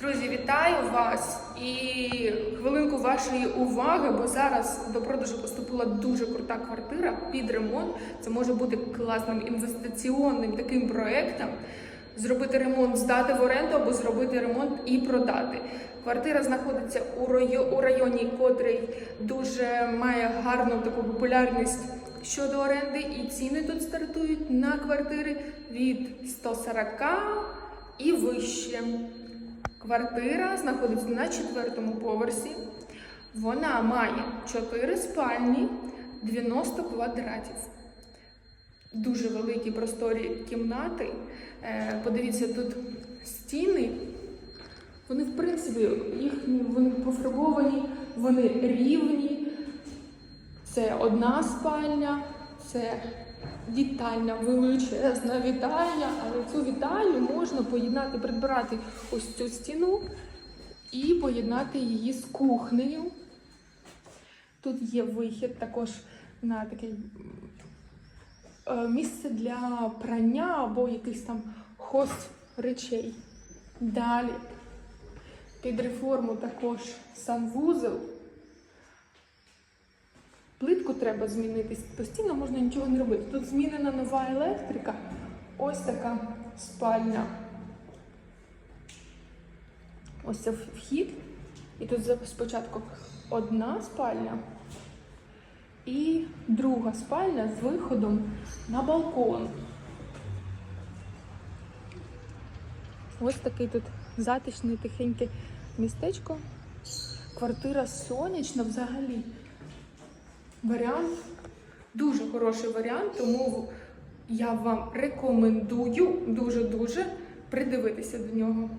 Друзі, вітаю вас і хвилинку вашої уваги, бо зараз до продажу поступила дуже крута квартира під ремонт. Це може бути класним інвестиційним таким проектом. Зробити ремонт, здати в оренду або зробити ремонт і продати. Квартира знаходиться у районі, котрий дуже має гарну таку популярність щодо оренди, і ціни тут стартують на квартири від 140 і вище. Квартира знаходиться на четвертому поверсі. Вона має 4 спальні, 90 квадратів. Дуже великі просторі кімнати. Е, Подивіться, тут стіни. Вони, в принципі, їхні вони пофарбовані, вони рівні. Це одна спальня, це вітальня, величезна вітальня, але цю вітальню можна поєднати, прибрати ось цю стіну і поєднати її з кухнею. Тут є вихід також на таке е, місце для прання або якийсь там хост речей. Далі під реформу також санвузел. Плитку треба змінити. Постійно можна нічого не робити. Тут змінена нова електрика. Ось така спальня. Ось це вхід. І тут спочатку одна спальня і друга спальня з виходом на балкон. Ось такий тут затишне, тихеньке містечко. Квартира сонячна взагалі. Варіант дуже хороший варіант, тому я вам рекомендую дуже-дуже придивитися до нього.